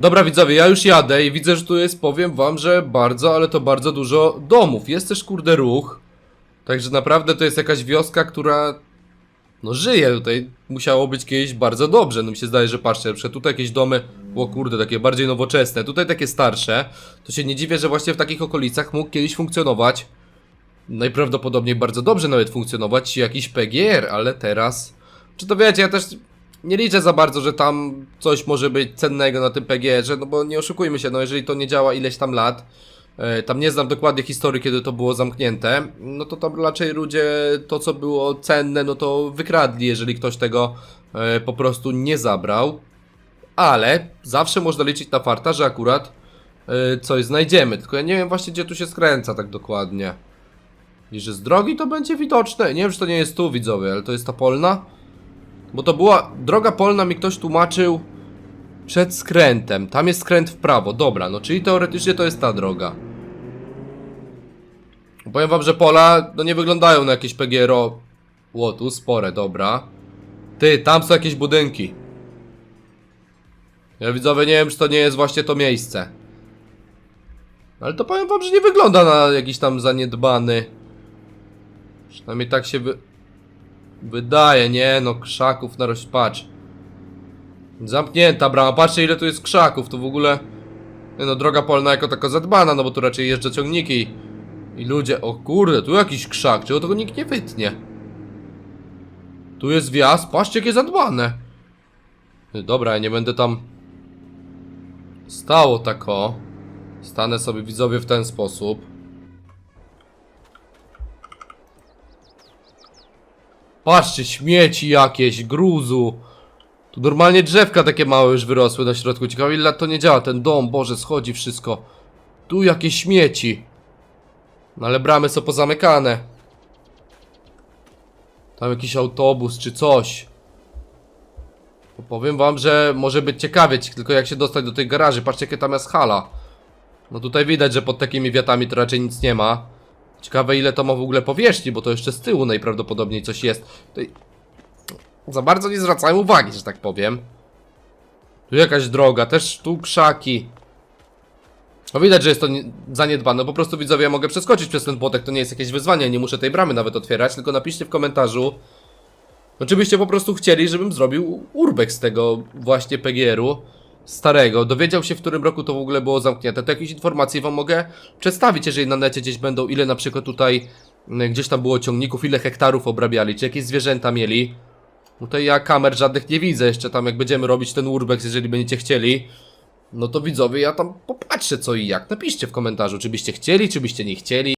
Dobra widzowie, ja już jadę i widzę, że tu jest, powiem wam, że bardzo, ale to bardzo dużo domów. Jest też kurde ruch. Także naprawdę to jest jakaś wioska, która no żyje tutaj. Musiało być kiedyś bardzo dobrze. No mi się zdaje, że patrzcie, przykład tutaj jakieś domy, o kurde, takie bardziej nowoczesne, tutaj takie starsze. To się nie dziwię, że właśnie w takich okolicach mógł kiedyś funkcjonować. Najprawdopodobniej bardzo dobrze nawet funkcjonować jakiś PGR, ale teraz... Czy to wiecie, ja też nie liczę za bardzo, że tam coś może być cennego na tym PGR-ze, no bo nie oszukujmy się, no jeżeli to nie działa ileś tam lat, e, tam nie znam dokładnie historii, kiedy to było zamknięte, no to tam raczej ludzie to, co było cenne, no to wykradli, jeżeli ktoś tego e, po prostu nie zabrał. Ale zawsze można liczyć na farta, że akurat e, coś znajdziemy, tylko ja nie wiem właśnie, gdzie tu się skręca tak dokładnie. I że z drogi to będzie widoczne. Nie wiem, czy to nie jest tu, widzowie, ale to jest ta polna. Bo to była droga polna, mi ktoś tłumaczył przed skrętem. Tam jest skręt w prawo, dobra, no czyli teoretycznie to jest ta droga. Powiem wam, że pola no nie wyglądają na jakieś PGRO. Ło, tu spore, dobra. Ty, tam są jakieś budynki. Ja widzowie nie wiem, czy to nie jest właśnie to miejsce. Ale to powiem wam, że nie wygląda na jakiś tam zaniedbany. Przynajmniej tak się wy... Wydaje, nie no, krzaków na rozpacz. Zamknięta brama, patrzcie ile tu jest krzaków, tu w ogóle... No, droga polna jako taka zadbana, no bo tu raczej jeżdżą ciągniki. I ludzie, o kurde, tu jakiś krzak, czego tego nikt nie wytnie. Tu jest wjazd, patrzcie jakie zadbane. Dobra, ja nie będę tam... Stało tak o. Stanę sobie widzowie w ten sposób. Patrzcie, śmieci jakieś, gruzu. Tu normalnie drzewka takie małe już wyrosły na środku. Ciekawe ile to nie działa. Ten dom, Boże, schodzi wszystko. Tu jakieś śmieci. No ale bramy są pozamykane. Tam jakiś autobus czy coś. Bo Powiem wam, że może być ciekawie, tylko jak się dostać do tej garaży. Patrzcie, jakie tam jest hala. No tutaj widać, że pod takimi wiatami to raczej nic nie ma. Ciekawe ile to ma w ogóle powierzchni, bo to jeszcze z tyłu najprawdopodobniej coś jest. Tutaj... Za bardzo nie zwracałem uwagi, że tak powiem. Tu jakaś droga, też tu krzaki. No widać, że jest to nie- zaniedbane. Po prostu widzowie, ja mogę przeskoczyć przez ten płotek, to nie jest jakieś wyzwanie, nie muszę tej bramy nawet otwierać, tylko napiszcie w komentarzu. Czy byście po prostu chcieli, żebym zrobił urbex z tego właśnie PGR-u starego. Dowiedział się, w którym roku to w ogóle było zamknięte. To jakieś informacje wam mogę przedstawić, jeżeli na necie gdzieś będą, ile na przykład tutaj mm, gdzieś tam było ciągników, ile hektarów obrabiali, czy jakieś zwierzęta mieli. Tutaj ja kamer żadnych nie widzę, jeszcze tam jak będziemy robić ten urbex, jeżeli będziecie chcieli. No to widzowie, ja tam popatrzę co i jak. Napiszcie w komentarzu, czy byście chcieli, czy byście nie chcieli.